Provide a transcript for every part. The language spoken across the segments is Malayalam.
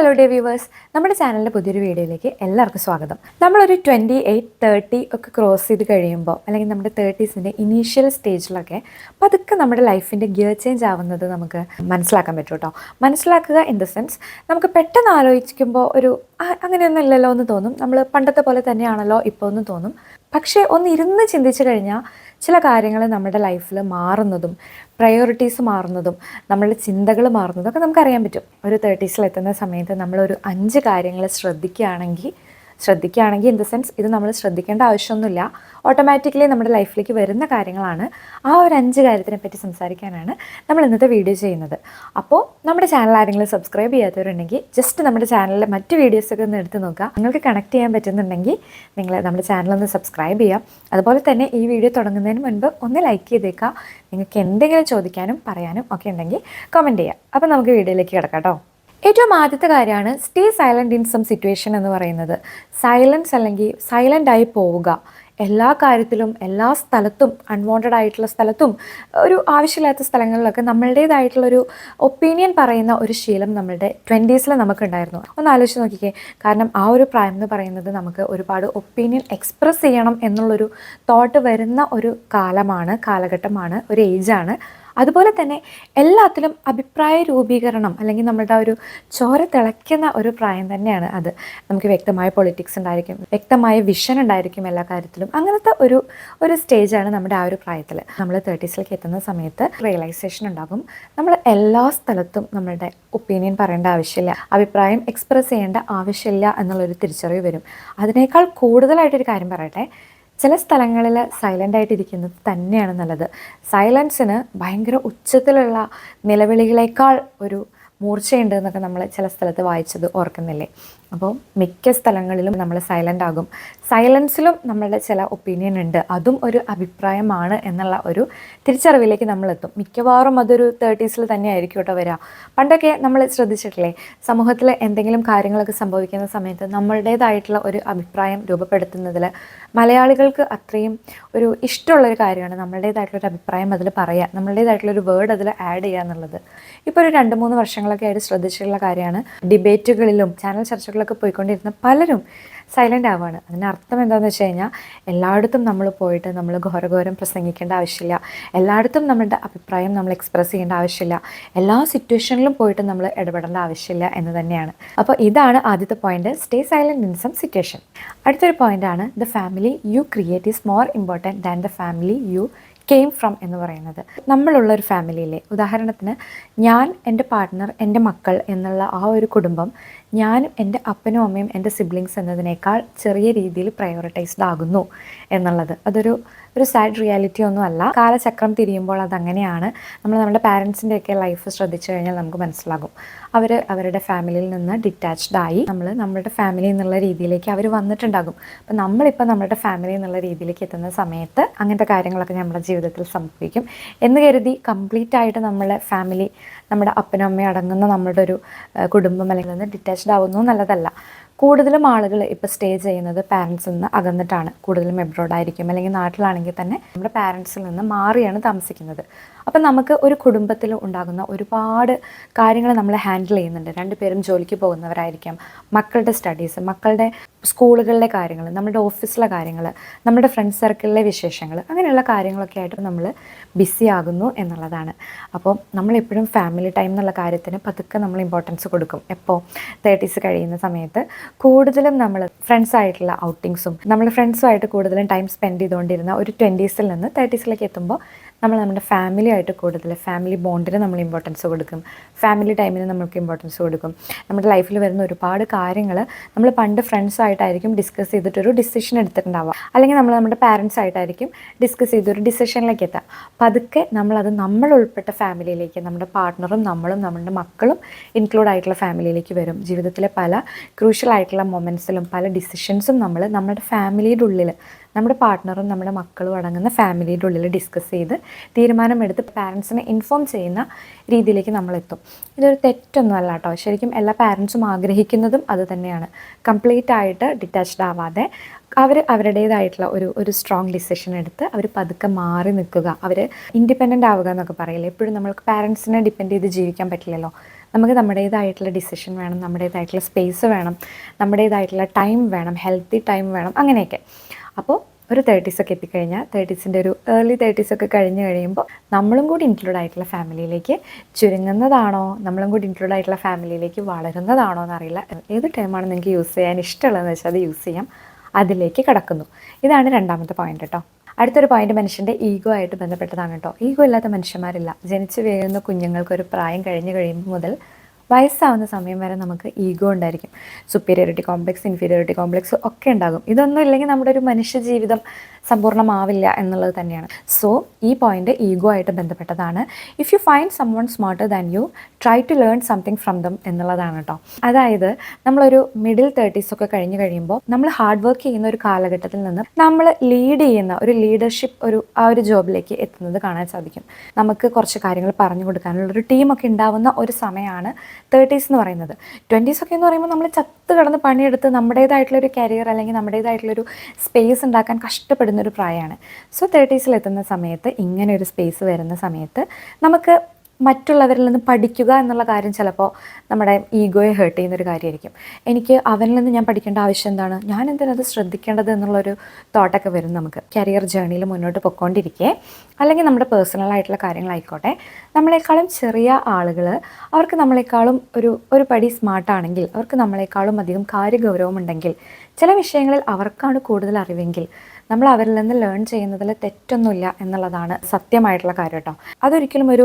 ഹലോ ഡേ വ്യൂവേഴ്സ് നമ്മുടെ ചാനലിന്റെ പുതിയൊരു വീഡിയോയിലേക്ക് എല്ലാവർക്കും സ്വാഗതം. നമ്മളൊരു ട്വന്റി എയ്റ്റ് തേർട്ടി ഒക്കെ ക്രോസ് ചെയ്ത് കഴിയുമ്പോൾ അല്ലെങ്കിൽ നമ്മുടെ തേർട്ടീസിന്റെ ഇനീഷ്യൽ സ്റ്റേജിലൊക്കെ പതുക്കെ നമ്മുടെ ലൈഫിന്റെ ഗിയർ ചേഞ്ച് ആവുന്നത് നമുക്ക് മനസ്സിലാക്കാൻ പറ്റും കേട്ടോ. മനസ്സിലാക്കുക ഇൻ ദ സെൻസ് നമുക്ക് പെട്ടെന്ന് ആലോചിക്കുമ്പോൾ ഒരു "ആ, അങ്ങനെയൊന്നും ഇല്ലല്ലോ എന്ന് തോന്നും. നമ്മൾ പണ്ടത്തെ പോലെ തന്നെയാണല്ലോ ഇപ്പോൾ എന്ന് തോന്നും. പക്ഷേ ഒന്ന് ഇരുന്ന് ചിന്തിച്ചു കഴിഞ്ഞാൽ ചില കാര്യങ്ങൾ നമ്മുടെ ലൈഫിൽ മാറുന്നതും പ്രയോറിറ്റീസ് മാറുന്നതും നമ്മളുടെ ചിന്തകൾ മാറുന്നതും ഒക്കെ നമുക്കറിയാൻ പറ്റും. ഒരു തേർട്ടീസിലെത്തുന്ന സമയത്ത് നമ്മളൊരു അഞ്ച് കാര്യങ്ങൾ ശ്രദ്ധിക്കുകയാണെങ്കിൽ ശ്രദ്ധിക്കുകയാണെങ്കിൽ ഇൻ ദ സെൻസ് ഇത് നമ്മൾ ശ്രദ്ധിക്കേണ്ട ആവശ്യമൊന്നുമില്ല. ഓട്ടോമാറ്റിക്കലി നമ്മുടെ ലൈഫിലേക്ക് വരുന്ന കാര്യങ്ങളാണ്. ആ ഒരു അഞ്ച് കാര്യത്തിനെ പറ്റി സംസാരിക്കാനാണ് നമ്മൾ ഇന്നത്തെ വീഡിയോ ചെയ്യുന്നത്. അപ്പോൾ നമ്മുടെ ചാനൽ ആരെങ്കിലും സബ്സ്ക്രൈബ് ചെയ്യാത്തവരുണ്ടെങ്കിൽ ജസ്റ്റ് നമ്മുടെ ചാനലിലെ മറ്റ് വീഡിയോസൊക്കെ ഒന്ന് എടുത്ത് നോക്കുക. നിങ്ങൾക്ക് കണക്ട് ചെയ്യാൻ പറ്റുന്നുണ്ടെങ്കിൽ നിങ്ങൾ നമ്മുടെ ചാനൽ ഒന്ന് സബ്സ്ക്രൈബ് ചെയ്യാം അതുപോലെ തന്നെ ഈ വീഡിയോ തുടങ്ങുന്നതിന് മുൻപ് ഒന്ന് ലൈക്ക് ചെയ്തേക്കുക. നിങ്ങൾക്ക് എന്തെങ്കിലും ചോദിക്കാനും പറയാനും ഒക്കെ ഉണ്ടെങ്കിൽ കമന്റ് ചെയ്യാം അപ്പോൾ നമുക്ക് വീഡിയോയിലേക്ക് കിടക്കാം കേട്ടോ. ഏറ്റവും ആദ്യത്തെ കാര്യമാണ് stay silent in some situation എന്ന് പറയുന്നത്. സൈലൻസ് അല്ലെങ്കിൽ സൈലന്റായി പോവുക. എല്ലാ കാര്യത്തിലും എല്ലാ സ്ഥലത്തും അൺവാണ്ടഡ് ആയിട്ടുള്ള സ്ഥലത്തും ഒരു ആവശ്യമില്ലാത്ത സ്ഥലങ്ങളിലൊക്കെ നമ്മളുടേതായിട്ടുള്ളൊരു ഒപ്പീനിയൻ പറയുന്ന ഒരു ശീലം നമ്മളുടെ ട്വന്റീസിൽ നമുക്കുണ്ടായിരുന്നു. ഒന്ന് ആലോചിച്ച് നോക്കിക്കേ. കാരണം ആ ഒരു പ്രായം എന്ന് പറയുന്നത് നമുക്ക് ഒരുപാട് ഒപ്പീനിയൻ എക്സ്പ്രസ് ചെയ്യണം എന്നുള്ളൊരു തോട്ട് വരുന്ന ഒരു കാലമാണ് കാലഘട്ടമാണ് ഒരു ഏജാണ് അതുപോലെ തന്നെ എല്ലാത്തിലും അഭിപ്രായ രൂപീകരണം അല്ലെങ്കിൽ നമ്മളുടെ ഒരു ചോര തിളയ്ക്കുന്ന ഒരു പ്രായം തന്നെയാണ് അത്. നമുക്ക് വ്യക്തമായ പൊളിറ്റിക്സ് ഉണ്ടായിരിക്കും വ്യക്തമായ വിഷൻ ഉണ്ടായിരിക്കും എല്ലാ കാര്യത്തിലും. അങ്ങനത്തെ ഒരു ഒരു സ്റ്റേജാണ് നമ്മുടെ ആ ഒരു പ്രായത്തിൽ നമ്മൾ തേർട്ടീസിലേക്ക് എത്തുന്ന സമയത്ത് റിയലൈസേഷൻ ഉണ്ടാകും. നമ്മൾ എല്ലാ സ്ഥലത്തും നമ്മളുടെ ഒപ്പീനിയൻ പറയേണ്ട ആവശ്യമില്ല. അഭിപ്രായം എക്സ്പ്രസ് ചെയ്യേണ്ട ആവശ്യമില്ല എന്നുള്ളൊരു തിരിച്ചറിവ് വരും. അതിനേക്കാൾ കൂടുതലായിട്ടൊരു കാര്യം പറയട്ടെ ചില സ്ഥലങ്ങളിൽ സൈലന്റ് ആയിട്ടിരിക്കുന്നത് തന്നെയാണ് നല്ലത്. സൈലൻസിന് ഭയങ്കര ഉച്ചത്തിലുള്ള നിലവിളികളേക്കാൾ ഒരു മൂർച്ചയുണ്ട് എന്നൊക്കെ നമ്മൾ ചില സ്ഥലത്ത് വായിച്ചത് ഓർക്കുന്നില്ലേ? അപ്പോൾ മിക്ക സ്ഥലങ്ങളിലും നമ്മൾ സൈലന്റ് ആകും. സൈലൻസിലും നമ്മളുടെ ചില ഒപ്പീനിയൻ ഉണ്ട്. അതും ഒരു അഭിപ്രായമാണ് എന്നുള്ള ഒരു തിരിച്ചറിവിലേക്ക് നമ്മൾ എത്തും. മിക്കവാറും അതൊരു തേർട്ടീസിൽ തന്നെ ആയിരിക്കും കേട്ടോ വരിക പണ്ടൊക്കെ നമ്മൾ ശ്രദ്ധിച്ചിട്ടില്ലേ? സമൂഹത്തിൽ എന്തെങ്കിലും കാര്യങ്ങളൊക്കെ സംഭവിക്കുന്ന സമയത്ത് നമ്മളുടേതായിട്ടുള്ള ഒരു അഭിപ്രായം രൂപപ്പെടുത്തുന്നതിൽ മലയാളികൾക്ക് അത്രയും ഒരു ഇഷ്ടമുള്ളൊരു കാര്യമാണ് നമ്മളുടേതായിട്ടുള്ള ഒരു അഭിപ്രായം അതിൽ പറയുക നമ്മളുടേതായിട്ടുള്ളൊരു വേർഡ് അതിൽ ആഡ് ചെയ്യുക എന്നുള്ളത് ഇപ്പോൾ ഒരു രണ്ട് മൂന്ന് വർഷങ്ങളൊക്കെ ആയിട്ട് ശ്രദ്ധിച്ചിട്ടുള്ള കാര്യമാണ്. ഡിബേറ്റുകളിലും ചാനൽ ചർച്ചകളിലൊക്കെ പോയിക്കൊണ്ടിരുന്ന പലരും സൈലന്റ് ആവുകയാണ് അതിനർത്ഥം എന്താണെന്ന് വെച്ച് കഴിഞ്ഞാൽ എല്ലായിടത്തും നമ്മൾ പോയിട്ട് നമ്മൾ ഘോരഘോരം പ്രസംഗിക്കേണ്ട ആവശ്യമില്ല. എല്ലായിടത്തും നമ്മളുടെ അഭിപ്രായം നമ്മൾ എക്സ്പ്രസ് ചെയ്യേണ്ട ആവശ്യമില്ല. എല്ലാ സിറ്റുവേഷനിലും പോയിട്ട് നമ്മൾ ഇടപെടേണ്ട ആവശ്യമില്ല എന്ന് തന്നെയാണ്. അപ്പോൾ ഇതാണ് ആദ്യത്തെ point stay silent in some situation അടുത്തൊരു പോയിന്റാണ് the family you create is more important than the family you came from എന്ന് പറയുന്നത്. നമ്മളുള്ള ഒരു ഫാമിലിയിലെ ഉദാഹരണത്തിന് ഞാൻ എന്റെ പാർട്ട്ണർ എന്റെ മക്കൾ എന്നുള്ള ആ ഒരു കുടുംബം ഞാനും എന്റെ അപ്പനും അമ്മയും എന്റെ സിബ്ലിങ്സ് എന്നതിനേക്കാൾ ചെറിയ രീതിയിൽ പ്രയോറിറ്റൈസ്ഡ് ആകുന്നു എന്നുള്ളത്. അതൊരു ഒരു സാഡ് റിയാലിറ്റി ഒന്നും അല്ല. കാലചക്രം തിരിയുമ്പോൾ അതങ്ങനെയാണ്. നമ്മൾ നമ്മുടെ പാരൻസിന്റെയൊക്കെ ലൈഫ് ശ്രദ്ധിച്ചു കഴിഞ്ഞാൽ നമുക്ക് മനസ്സിലാകും. അവർ അവരുടെ ഫാമിലിയിൽ നിന്ന് ഡിറ്റാച്ച്ഡ് ആയി നമ്മൾ നമ്മുടെ ഫാമിലി എന്നുള്ള രീതിയിലേക്ക് അവർ വന്നിട്ടുണ്ടാകും. അപ്പം നമ്മളിപ്പോൾ നമ്മുടെ ഫാമിലി എന്നുള്ള രീതിയിലേക്ക് എത്തുന്ന സമയത്ത് അങ്ങനത്തെ കാര്യങ്ങളൊക്കെ നമ്മുടെ ജീവിതത്തിൽ സംഭവിക്കും. എന്ന് കരുതി കംപ്ലീറ്റ് ആയിട്ട് നമ്മളെ ഫാമിലി നമ്മുടെ അപ്പനും അമ്മയും അടങ്ങുന്ന നമ്മുടെ ഒരു കുടുംബം അല്ലെങ്കിൽ ഡിറ്റാച്ച്ഡ് ആവുന്നു നല്ലതല്ല കൂടുതലും ആളുകൾ ഇപ്പോൾ സ്റ്റേ ചെയ്യുന്നത് പാരൻസിൽ നിന്ന് അകന്നിട്ടാണ്. കൂടുതലും എബ്രോഡായിരിക്കും അല്ലെങ്കിൽ നാട്ടിലാണെങ്കിൽ തന്നെ നമ്മുടെ പാരൻസിൽ നിന്ന് മാറിയാണ് താമസിക്കുന്നത്. അപ്പം നമുക്ക് ഒരു കുടുംബത്തിൽ ഉണ്ടാകുന്ന ഒരുപാട് കാര്യങ്ങൾ നമ്മൾ ഹാൻഡിൽ ചെയ്യുന്നുണ്ട്. രണ്ടുപേരും ജോലിക്ക് പോകുന്നവരായിരിക്കാം. മക്കളുടെ സ്റ്റഡീസ് മക്കളുടെ സ്കൂളുകളിലെ കാര്യങ്ങൾ നമ്മുടെ ഓഫീസിലെ കാര്യങ്ങൾ നമ്മുടെ ഫ്രണ്ട് സർക്കിളിലെ വിശേഷങ്ങൾ അങ്ങനെയുള്ള കാര്യങ്ങളൊക്കെ ആയിട്ട് നമ്മൾ ബിസി ആകുന്നു എന്നുള്ളതാണ്. അപ്പോൾ നമ്മളെപ്പോഴും ഫാമിലി ടൈം എന്നുള്ള കാര്യത്തിന് പതുക്കെ നമ്മൾ ഇമ്പോർട്ടൻസ് കൊടുക്കും. എപ്പോൾ തേർട്ടീസ് കഴിയുന്ന സമയത്ത് കൂടുതലും നമ്മൾ ഫ്രണ്ട്സായിട്ടുള്ള ഔട്ടിങ്സും നമ്മൾ ഫ്രണ്ട്സുമായിട്ട് കൂടുതലും ടൈം സ്പെൻഡ് ചെയ്തുകൊണ്ടിരുന്ന ഒരു ട്വന്റീസിൽ നിന്ന് തേർട്ടീസിലേക്ക് എത്തുമ്പോൾ നമ്മൾ നമ്മുടെ ഫാമിലി ആയിട്ട് കൂടുതൽ ഫാമിലി ബോണ്ടിന് നമ്മൾ ഇമ്പോർട്ടൻസ് കൊടുക്കും. ഫാമിലി ടൈമിന് നമുക്ക് ഇമ്പോർട്ടൻസ് കൊടുക്കും. നമ്മുടെ ലൈഫിൽ വരുന്ന ഒരുപാട് കാര്യങ്ങൾ നമ്മൾ പണ്ട് ഫ്രണ്ട്സ് ആയിട്ടായിരിക്കും ഡിസ്കസ് ചെയ്തിട്ടൊരു ഡിസിഷൻ എടുത്തിട്ടുണ്ടാവുക. അല്ലെങ്കിൽ നമ്മൾ നമ്മുടെ പാരൻസ് ആയിട്ടായിരിക്കും ഡിസ്കസ് ചെയ്തൊരു ഡിസിഷനിലേക്ക് എത്തുക. പതുക്കെ നമ്മളത് നമ്മൾ ഉൾപ്പെട്ട ഫാമിലിയിലേക്ക് നമ്മുടെ പാർട്ട്ണറും നമ്മളും നമ്മുടെ മക്കളും ഇൻക്ലൂഡ് ആയിട്ടുള്ള ഫാമിലിയിലേക്ക് വരും. ജീവിതത്തിലെ പല ക്രൂഷ്യൽ ആയിട്ടുള്ള മൊമെന്റ്സിലും പല ഡിസിഷൻസും നമ്മൾ നമ്മുടെ ഫാമിലിയുടെ ഉള്ളിൽ നമ്മുടെ പാർട്ട്ണറും നമ്മുടെ മക്കളും അടങ്ങുന്ന ഫാമിലിയുടെ ഉള്ളിൽ ഡിസ്കസ് ചെയ്ത് തീരുമാനമെടുത്ത് പാരൻസിനെ ഇൻഫോം ചെയ്യുന്ന രീതിയിലേക്ക് നമ്മളെത്തും. ഇതൊരു തെറ്റൊന്നും അല്ല കേട്ടോ. ശരിക്കും എല്ലാ പാരൻസും ആഗ്രഹിക്കുന്നതും അത് തന്നെയാണ്. കംപ്ലീറ്റ് ആയിട്ട് ഡിറ്റാച്ച്ഡ് ആവാതെ അവർ അവരുടേതായിട്ടുള്ള ഒരു ഒരു സ്ട്രോങ് ഡിസിഷൻ എടുത്ത് അവർ പതുക്കെ മാറി നിൽക്കുക. അവർ ഇൻഡിപെൻഡന്റ് ആവുക എന്നൊക്കെ പറയില്ലേ? എപ്പോഴും നമ്മൾക്ക് പാരൻസിനെ ഡിപ്പെൻഡ് ചെയ്ത് ജീവിക്കാൻ പറ്റില്ലല്ലോ. നമുക്ക് നമ്മുടേതായിട്ടുള്ള ഡിസിഷൻ വേണം നമ്മുടേതായിട്ടുള്ള സ്പേസ് വേണം നമ്മുടേതായിട്ടുള്ള ടൈം വേണം ഹെൽത്തി ടൈം വേണം അങ്ങനെയൊക്കെ. അപ്പോൾ ഒരു തേർട്ടീസൊക്കെ എത്തിക്കഴിഞ്ഞാൽ തേർട്ടീസിന്റെ ഒരു ഏർലി തേർട്ടീസൊക്കെ കഴിഞ്ഞ് കഴിയുമ്പോൾ നമ്മളും കൂടി ഇൻക്ലൂഡ് ആയിട്ടുള്ള ഫാമിലിയിലേക്ക് ചുരുങ്ങുന്നതാണോ? നമ്മളും കൂടി ഇൻക്ലൂഡ് ആയിട്ടുള്ള ഫാമിലിയിലേക്ക് വളരുന്നതാണോ എന്നറിയില്ല. ഏത് ടൈമാണ് നിങ്ങൾക്ക് യൂസ് ചെയ്യാൻ ഇഷ്ടമുള്ളതെന്ന് വെച്ചാൽ അത് യൂസ് ചെയ്യാം. അതിലേക്ക് കടക്കുന്നു. ഇതാണ് രണ്ടാമത്തെ പോയിന്റ് കേട്ടോ അടുത്തൊരു പോയിന്റ് മനുഷ്യന്റെ ഈഗോ ആയിട്ട് ബന്ധപ്പെട്ടതാണ് കേട്ടോ ഈഗോ ഇല്ലാത്ത മനുഷ്യന്മാരില്ല. ജനിച്ചു വീഴുന്ന കുഞ്ഞുങ്ങൾക്ക് ഒരു പ്രായം കഴിഞ്ഞു കഴിയുമ്പോൾ മുതൽ വയസ്സാവുന്ന സമയം വരെ നമുക്ക് ഈഗോ ഉണ്ടായിരിക്കും. സുപ്പീരിയോറിറ്റി കോംപ്ലക്സ് ഇൻഫീരിയോറിറ്റി കോംപ്ലക്സ് ഒക്കെ ഉണ്ടാകും. ഇതൊന്നും ഇല്ലെങ്കിൽ നമ്മുടെ ഒരു മനുഷ്യ ജീവിതം സമ്പൂർണമാവില്ല എന്നുള്ളത് തന്നെയാണ്. സോ ഈ പോയിന്റ് ഈഗോ ആയിട്ട് ബന്ധപ്പെട്ടതാണ്. If you find someone smarter than you try to learn something from them എന്നുള്ളതാണ് കേട്ടോ അതായത് നമ്മളൊരു മിഡിൽ തേർട്ടീസ് ഒക്കെ കഴിഞ്ഞ് കഴിയുമ്പോൾ നമ്മൾ ഹാർഡ് വർക്ക് ചെയ്യുന്ന ഒരു കാലഘട്ടത്തിൽ നിന്ന് നമ്മൾ ലീഡ് ചെയ്യുന്ന ഒരു ലീഡർഷിപ്പ് ഒരു ആ ഒരു ജോബിലേക്ക് എത്തുന്നത് കാണാൻ സാധിക്കും. നമുക്ക് കുറച്ച് കാര്യങ്ങൾ പറഞ്ഞു കൊടുക്കാനുള്ള ഒരു ടീമൊക്കെ ഉണ്ടാവുന്ന ഒരു സമയമാണ് തേർട്ടീസ് എന്ന് പറയുന്നത്. ട്വന്റീസ് ഒക്കെ എന്ന് പറയുമ്പോൾ നമ്മൾ ചത്ത് കിടന്ന് പണിയെടുത്ത് നമ്മുടേതായിട്ടുള്ളൊരു കരിയർ അല്ലെങ്കിൽ നമ്മുടേതായിട്ടുള്ളൊരു സ്പേസ് ഉണ്ടാക്കാൻ കഷ്ടപ്പെടുന്ന ഒരു പ്രായമാണ് സോ തേർട്ടീസിൽ എത്തുന്ന സമയത്ത് ഇങ്ങനെ ഒരു സ്പേസ് വരുന്ന സമയത്ത് നമുക്ക് മറ്റുള്ളവരിൽ നിന്ന് പഠിക്കുക എന്നുള്ള കാര്യം ചിലപ്പോൾ നമ്മുടെ ഈഗോയെ ഹേർട്ട് ചെയ്യുന്ന ഒരു കാര്യമായിരിക്കും. എനിക്ക് അവനിൽ നിന്ന് ഞാൻ പഠിക്കേണ്ട ആവശ്യം എന്താണ്? ഞാൻ എന്തിനത് ശ്രദ്ധിക്കേണ്ടത് എന്നുള്ളൊരു തോട്ടൊക്കെ വരും നമുക്ക്. കരിയർ ജേണിയിൽ മുന്നോട്ട് പൊയ്ക്കൊണ്ടിരിക്കെ അല്ലെങ്കിൽ നമ്മുടെ പേഴ്സണൽ ആയിട്ടുള്ള കാര്യങ്ങളായിക്കോട്ടെ. നമ്മളെക്കാളും ചെറിയ ആളുകൾ അവർക്ക് നമ്മളെക്കാളും ഒരു ഒരു പടി സ്മാർട്ടാണെങ്കിൽ അവർക്ക് നമ്മളെക്കാളും അധികം കാര്യഗൗരവമുണ്ടെങ്കിൽ ചില വിഷയങ്ങളിൽ അവർക്കാണ് കൂടുതൽ അറിവെങ്കിൽ നമ്മൾ അവരിൽ നിന്ന് ലേൺ ചെയ്യുന്നതിൽ തെറ്റൊന്നുമില്ല എന്നുള്ളതാണ് സത്യമായിട്ടുള്ള കാര്യം കേട്ടോ. അതൊരിക്കലും ഒരു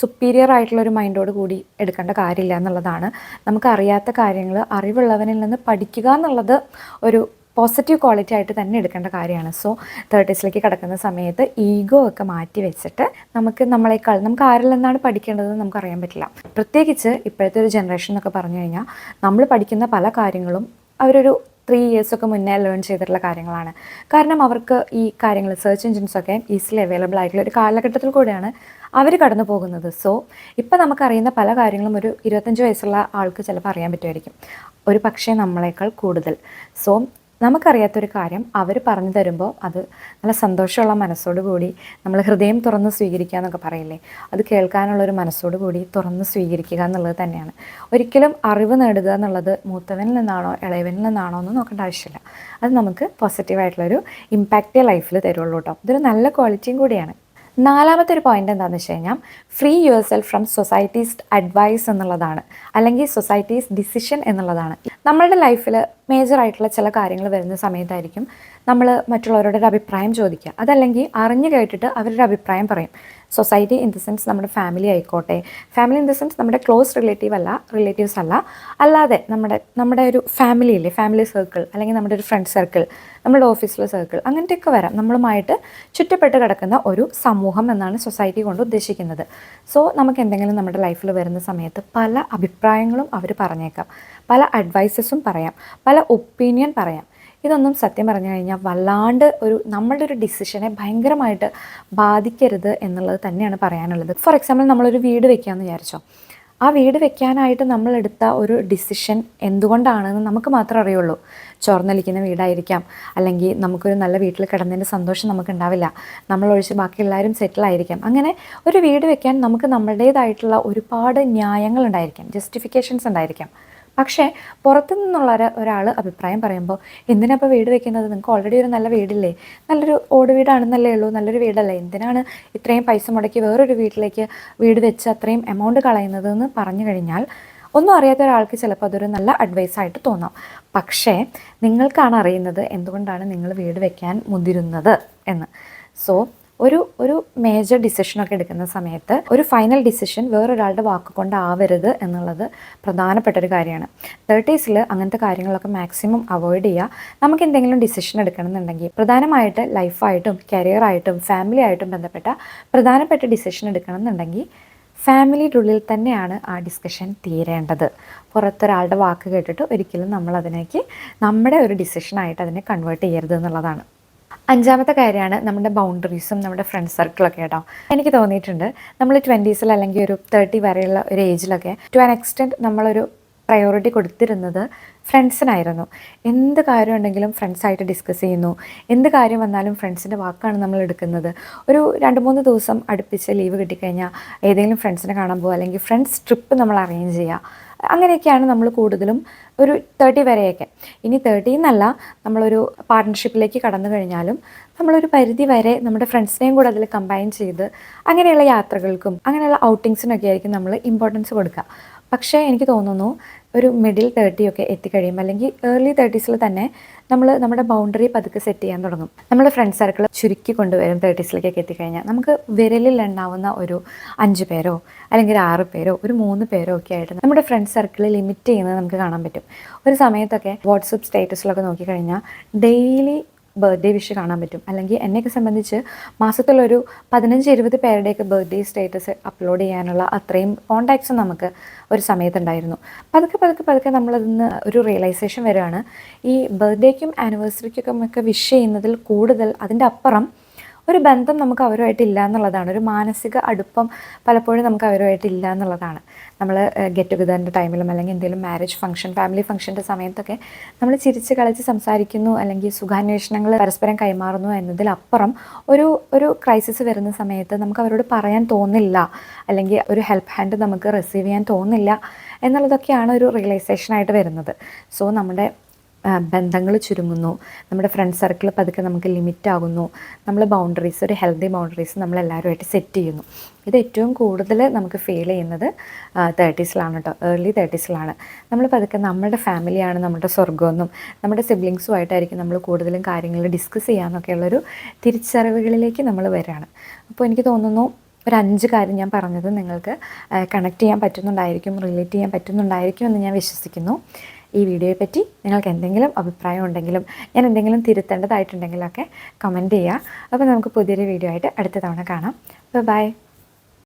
സുപ്പീരിയർ ആയിട്ടുള്ള ഒരു മൈൻഡോട് കൂടി എടുക്കേണ്ട കാര്യമില്ല എന്നുള്ളതാണ്. നമുക്ക് അറിയാത്ത കാര്യങ്ങൾ അറിവുള്ളവനിൽ നിന്ന് പഠിക്കുക എന്നുള്ളത് ഒരു പോസിറ്റീവ് ക്വാളിറ്റി ആയിട്ട് തന്നെ എടുക്കേണ്ട കാര്യമാണ്. സോ തേർട്ടീസിലേക്ക് കിടക്കുന്ന സമയത്ത് ഈഗോ ഒക്കെ മാറ്റി വെച്ചിട്ട് നമുക്ക് നമ്മളെക്കാൾ നമുക്ക് ആരിൽ നിന്നാണ് പഠിക്കേണ്ടതെന്ന് നമുക്ക് അറിയാൻ പറ്റില്ല. പ്രത്യേകിച്ച് ഇപ്പോഴത്തെ ഒരു ജനറേഷൻ എന്നൊക്കെ പറഞ്ഞു കഴിഞ്ഞാൽ നമ്മൾ പഠിക്കുന്ന പല കാര്യങ്ങളും അവരൊരു ത്രീ ഇയേഴ്സൊക്കെ മുന്നേ ലേൺ ചെയ്തിട്ടുള്ള കാര്യങ്ങളാണ്. കാരണം അവർക്ക് ഈ കാര്യങ്ങൾ സെർച്ച് എഞ്ചിൻസൊക്കെ ഈസിലി അവൈലബിൾ ആയിട്ടുള്ള ഒരു കാലഘട്ടത്തിൽ കൂടെയാണ് അവർ കടന്നു പോകുന്നത്. സോ ഇപ്പം നമുക്കറിയുന്ന പല കാര്യങ്ങളും ഒരു ഇരുപത്തഞ്ച് വയസ്സുള്ള ആൾക്ക് ചിലപ്പോൾ അറിയാൻ പറ്റുമായിരിക്കും. ഒരു പക്ഷേ നമ്മളെക്കാൾ കൂടുതൽ. സോ നമുക്കറിയാത്തൊരു കാര്യം അവർ പറഞ്ഞു തരുമ്പോൾ അത് നല്ല സന്തോഷമുള്ള മനസ്സോടു കൂടി നമ്മൾ ഹൃദയം തുറന്ന് സ്വീകരിക്കുക എന്നൊക്കെ പറയില്ലേ? അത് കേൾക്കാനുള്ളൊരു മനസ്സോടു കൂടി തുറന്ന് സ്വീകരിക്കുക എന്നുള്ളത് തന്നെയാണ്. ഒരിക്കലും അറിവ് നേടുക എന്നുള്ളത് മൂത്തവനിൽ നിന്നാണോ ഇളയവനിൽ നിന്നാണോ എന്ന് നോക്കേണ്ട ആവശ്യമില്ല. അത് നമുക്ക് പോസിറ്റീവായിട്ടുള്ളൊരു ഇമ്പാക്റ്റ് ലൈഫിൽ തരുള്ളൂ കേട്ടോ ഇതൊരു നല്ല ക്വാളിറ്റിയും കൂടിയാണ്. നാലാമത്തെ ഒരു പോയിന്റ് എന്താണെന്ന് വെച്ച് കഴിഞ്ഞാൽ free yourself from society's advice എന്നുള്ളതാണ്. അല്ലെങ്കിൽ സൊസൈറ്റീസ് ഡിസിഷൻ എന്നുള്ളതാണ്. നമ്മളുടെ ലൈഫിൽ മേജറായിട്ടുള്ള ചില കാര്യങ്ങൾ വരുന്ന സമയത്തായിരിക്കും നമ്മൾ മറ്റുള്ളവരുടെ ഒരു അഭിപ്രായം ചോദിക്കുക. അതല്ലെങ്കിൽ അറിഞ്ഞു കേട്ടിട്ട് അവരുടെ അഭിപ്രായം പറയും. സൊസൈറ്റി ഇൻ ദ സെൻസ് നമ്മുടെ ഫാമിലി ആയിക്കോട്ടെ. ഫാമിലി ഇൻ ദ സെൻസ് നമ്മുടെ ക്ലോസ് റിലേറ്റീവ് അല്ല റിലേറ്റീവ്സ് അല്ല. അല്ലാതെ നമ്മുടെ നമ്മുടെ ഒരു ഫാമിലി ഇല്ലേ ഫാമിലി സർക്കിൾ അല്ലെങ്കിൽ നമ്മുടെ ഒരു ഫ്രണ്ട് സർക്കിൾ നമ്മുടെ ഓഫീസിലെ സർക്കിൾ അങ്ങനത്തെയൊക്കെ വരാം. നമ്മളുമായിട്ട് ചുറ്റപ്പെട്ട് കിടക്കുന്ന ഒരു സമൂഹം എന്നാണ് സൊസൈറ്റി കൊണ്ട് ഉദ്ദേശിക്കുന്നത്. സോ നമുക്ക് എന്തെങ്കിലും നമ്മുടെ ലൈഫിൽ വരുന്ന സമയത്ത് പല അഭിപ്രായങ്ങളും അവർ പറഞ്ഞേക്കാം. പല അഡ്വൈസസും പറയാം. പല ഒപ്പീനിയൻ പറയാം. ഇതൊന്നും സത്യം പറഞ്ഞു കഴിഞ്ഞാൽ വല്ലാണ്ട് ഒരു നമ്മളുടെ ഒരു ഡിസിഷനെ ഭയങ്കരമായിട്ട് ബാധിക്കരുത് എന്നുള്ളത് തന്നെയാണ് പറയാനുള്ളത്. ഫോർ എക്സാമ്പിൾ നമ്മളൊരു വീട് വെക്കാമെന്ന് വിചാരിച്ചോ. ആ വീട് വെക്കാനായിട്ട് നമ്മളെടുത്ത ഒരു ഡിസിഷൻ എന്തുകൊണ്ടാണെന്ന് നമുക്ക് മാത്രമേ അറിയുള്ളൂ. ചോർന്നലിക്കുന്ന വീടായിരിക്കാം. അല്ലെങ്കിൽ നമുക്കൊരു നല്ല വീട്ടിൽ കിടന്നതിന്റെ സന്തോഷം നമുക്കുണ്ടാവില്ല. നമ്മളൊഴിച്ച് ബാക്കി എല്ലാവരും സെറ്റിലായിരിക്കാം. അങ്ങനെ ഒരു വീട് വെക്കാൻ നമുക്ക് നമ്മുടേതായിട്ടുള്ള ഒരുപാട് ന്യായങ്ങൾ ഉണ്ടായിരിക്കാം ജസ്റ്റിഫിക്കേഷൻസ് ഉണ്ടായിരിക്കാം. പക്ഷേ പുറത്തു നിന്നുള്ള ഒരാൾ അഭിപ്രായം പറയുമ്പോൾ എന്തിനാ ഇപ്പോൾ വീട് വെക്കുന്നത്? നിങ്ങൾക്ക് ഓൾറെഡി ഒരു നല്ല വീടില്ലേ? നല്ലൊരു ഓട് വീടാണെന്നല്ലേ ഉള്ളൂ. നല്ലൊരു വീടല്ലേ. എന്തിനാണ് ഇത്രയും പൈസ മുടക്കി വേറൊരു വീട്ടിലേക്ക് വീട് വെച്ച് അത്രയും എമൗണ്ട് കളയുന്നത്? എന്ന് പറഞ്ഞു കഴിഞ്ഞാൽ ഒന്നും അറിയാത്ത ഒരാൾക്ക് ചിലപ്പോൾ അതൊരു നല്ല അഡ്വൈസ് ആയിട്ട് തോന്നാം. പക്ഷേ നിങ്ങൾക്കാണ് അറിയുന്നത് എന്തുകൊണ്ടാണ് നിങ്ങൾ വീട് വെക്കാൻ മുതിരുന്നത് എന്ന്. സോ ഒരു ഒരു മേജർ ഡിസിഷനൊക്കെ എടുക്കുന്ന സമയത്ത് ഒരു ഫൈനൽ ഡിസിഷൻ വേറൊരാളുടെ വാക്ക് കൊണ്ടാവരുത് എന്നുള്ളത് പ്രധാനപ്പെട്ട ഒരു കാര്യമാണ്. തേർട്ടീസിൽ അങ്ങനത്തെ കാര്യങ്ങളൊക്കെ മാക്സിമം അവോയ്ഡ് ചെയ്യുക നമുക്ക് എന്തെങ്കിലും ഡിസിഷൻ എടുക്കണമെന്നുണ്ടെങ്കിൽ പ്രധാനമായിട്ട് ലൈഫായിട്ടും കരിയറായിട്ടും ഫാമിലി ആയിട്ടും ബന്ധപ്പെട്ട പ്രധാനപ്പെട്ട ഡിസിഷൻ എടുക്കണമെന്നുണ്ടെങ്കിൽ ഫാമിലിയുടെ ഉള്ളിൽ തന്നെയാണ് ആ ഡിസ്കഷൻ തീരേണ്ടത്. പുറത്തൊരാളുടെ വാക്ക് കേട്ടിട്ട് ഒരിക്കലും നമ്മൾ അതിനേക്ക് നമ്മുടെ ഒരു ഡിസിഷനായിട്ട് അതിനെ കൺവേർട്ട് ചെയ്യരുത് എന്നുള്ളതാണ്. അഞ്ചാമത്തെ കാര്യമാണ് നമ്മുടെ ബൗണ്ടറീസും നമ്മുടെ ഫ്രണ്ട് സർക്കിളൊക്കെ കേട്ടോ. എനിക്ക് തോന്നിയിട്ടുണ്ട് നമ്മൾ ട്വന്റീസിൽ അല്ലെങ്കിൽ ഒരു തേർട്ടി വരെയുള്ള ഒരു ഏജിലൊക്കെ ടു ആൻ എക്സ്റ്റെന്റ് നമ്മളൊരു പ്രയോറിറ്റി കൊടുത്തിരുന്നത് ഫ്രണ്ട്സിനായിരുന്നു. എന്ത് കാര്യം ഉണ്ടെങ്കിലും ഫ്രണ്ട്സായിട്ട് ഡിസ്കസ് ചെയ്യുന്നു. എന്ത് കാര്യം വന്നാലും ഫ്രണ്ട്സിന്റെ വാക്കാണ് നമ്മൾ എടുക്കുന്നത്. ഒരു രണ്ട് മൂന്ന് ദിവസം അടുപ്പിച്ച് ലീവ് കിട്ടിക്കഴിഞ്ഞാൽ ഏതെങ്കിലും ഫ്രണ്ട്സിനെ കാണാൻ പോകുക അല്ലെങ്കിൽ ഫ്രണ്ട്സ് ട്രിപ്പ് നമ്മൾ അറേഞ്ച് ചെയ്യുക. അങ്ങനെയൊക്കെയാണ് നമ്മൾ കൂടുതലും ഒരു തേർട്ടി വരെയൊക്കെ. ഇനി തേർട്ടി എന്നല്ല നമ്മളൊരു പാർട്ട്ണർഷിപ്പിലേക്ക് കടന്നു കഴിഞ്ഞാലും നമ്മളൊരു പരിധി വരെ നമ്മുടെ ഫ്രണ്ട്സിനെയും കൂടെ അതിൽ കമ്പൈൻ ചെയ്ത് അങ്ങനെയുള്ള യാത്രകൾക്കും അങ്ങനെയുള്ള ഔട്ടിങ്സിനൊക്കെ ആയിരിക്കും നമ്മൾ ഇമ്പോർട്ടൻസ് കൊടുക്കുക. പക്ഷേ എനിക്ക് തോന്നുന്നു ഒരു മിഡിൽ തേർട്ടി ഒക്കെ എത്തിക്കഴിയുമ്പോൾ അല്ലെങ്കിൽ ഏർലി തേർട്ടീസിൽ തന്നെ നമ്മൾ നമ്മുടെ ബൗണ്ടറി പതുക്കെ സെറ്റ് ചെയ്യാൻ തുടങ്ങും. നമ്മൾ ഫ്രണ്ട് സർക്കിൾ ചുരുക്കി കൊണ്ടുവരും തേർട്ടീസിലേക്കൊക്കെ എത്തിക്കഴിഞ്ഞാൽ നമുക്ക് വിരലിൽ എണ്ണാവുന്ന ഒരു അഞ്ച് പേരോ അല്ലെങ്കിൽ ആറ് പേരോ ഒരു മൂന്ന് പേരോ ഒക്കെ ആയിട്ട് നമ്മുടെ ഫ്രണ്ട് സർക്കിൾ ലിമിറ്റ് ചെയ്യുന്നത് നമുക്ക് കാണാൻ പറ്റും. ഒരു സമയത്തൊക്കെ വാട്സപ്പ് സ്റ്റേറ്റസിലൊക്കെ നോക്കിക്കഴിഞ്ഞാൽ ഡെയിലി ബർത്ത്ഡേ വിഷ് കാണാൻ പറ്റും. അല്ലെങ്കിൽ എന്നെയൊക്കെ സംബന്ധിച്ച് മാസത്തിലൊരു പതിനഞ്ച് ഇരുപത് പേരുടെയൊക്കെ ബർത്ത്ഡേ സ്റ്റേറ്റസ് അപ്ലോഡ് ചെയ്യാനുള്ള അത്രയും കോണ്ടാക്ട്സ് നമുക്ക് ഒരു സമയത്തുണ്ടായിരുന്നു. പതുക്കെ പതുക്കെ പതുക്കെ നമ്മളതിന്ന് ഒരു റിയലൈസേഷൻ വരികയാണ്. ഈ ബർത്ത്ഡേക്കും ആനിവേഴ്സറിക്കും ഒക്കെ വിഷ് ചെയ്യുന്നതിൽ കൂടുതൽ അതിന്റെ അപ്പുറം ഒരു ബന്ധം നമുക്ക് അവരുമായിട്ട് ഇല്ല എന്നുള്ളതാണ്. ഒരു മാനസിക അടുപ്പം പലപ്പോഴും നമുക്ക് അവരുമായിട്ട് ഇല്ല എന്നുള്ളതാണ്. നമ്മൾ ഗെറ്റ് ടുഗദറിന്റെ ടൈമിലും അല്ലെങ്കിൽ എന്തെങ്കിലും മാരേജ് ഫംഗ്ഷൻ ഫാമിലി ഫംഗ്ഷന്റെ സമയത്തൊക്കെ നമ്മൾ ചിരിച്ച് കളിച്ച് സംസാരിക്കുന്നു അല്ലെങ്കിൽ സുഖാന്വേഷണങ്ങൾ പരസ്പരം കൈമാറുന്നു എന്നതിലപ്പുറം ഒരു ഒരു ക്രൈസിസ് വരുന്ന സമയത്ത് നമുക്ക് അവരോട് പറയാൻ തോന്നില്ല അല്ലെങ്കിൽ ഒരു ഹെൽപ്പ് ഹാൻഡ് നമുക്ക് റിസീവ് ചെയ്യാൻ തോന്നില്ല എന്നുള്ളതൊക്കെയാണ് ഒരു റിയലൈസേഷനായിട്ട് വരുന്നത്. സോ നമ്മുടെ ബന്ധങ്ങൾ ചുരുങ്ങുന്നു. നമ്മുടെ ഫ്രണ്ട് സർക്കിൾ പതുക്കെ നമുക്ക് ലിമിറ്റ് ആകുന്നു. നമ്മൾ ബൗണ്ടറീസ് ഒരു ഹെൽത്തി ബൗണ്ടറീസ് നമ്മൾ എല്ലാവരുമായിട്ട് സെറ്റ് ചെയ്യുന്നു. ഇത് ഏറ്റവും കൂടുതൽ നമുക്ക് ഫീൽ ചെയ്യുന്നത് തേർട്ടീസിലാണ് കേട്ടോ ഏർലി തേർട്ടീസിലാണ് നമ്മൾ പതുക്കെ നമ്മുടെ ഫാമിലിയാണ് നമ്മുടെ സ്വർഗമെന്നും നമ്മുടെ സിബ്ലിങ്സുമായിട്ടായിരിക്കും നമ്മൾ കൂടുതലും കാര്യങ്ങൾ ഡിസ്കസ് ചെയ്യാമെന്നൊക്കെയുള്ളൊരു തിരിച്ചറിവുകളിലേക്ക് നമ്മൾ വരികയാണ് അപ്പോൾ എനിക്ക് തോന്നുന്നു ഒരു അഞ്ച് കാര്യം ഞാൻ പറഞ്ഞത് നിങ്ങൾക്ക് കണക്ട് ചെയ്യാൻ പറ്റുന്നുണ്ടായിരിക്കും റിലേറ്റ് ചെയ്യാൻ പറ്റുന്നുണ്ടായിരിക്കും എന്ന് ഞാൻ വിശ്വസിക്കുന്നു. ഈ വീഡിയോയെ പറ്റി നിങ്ങൾക്ക് എന്തെങ്കിലും അഭിപ്രായം ഉണ്ടെങ്കിലും ഞാൻ എന്തെങ്കിലും തിരുത്തേണ്ടതായിട്ടുണ്ടെങ്കിലൊക്കെ കമന്റ് ചെയ്യുക. അപ്പോൾ നമുക്ക് പുതിയൊരു വീഡിയോ ആയിട്ട് അടുത്ത തവണ കാണാം. ബൈ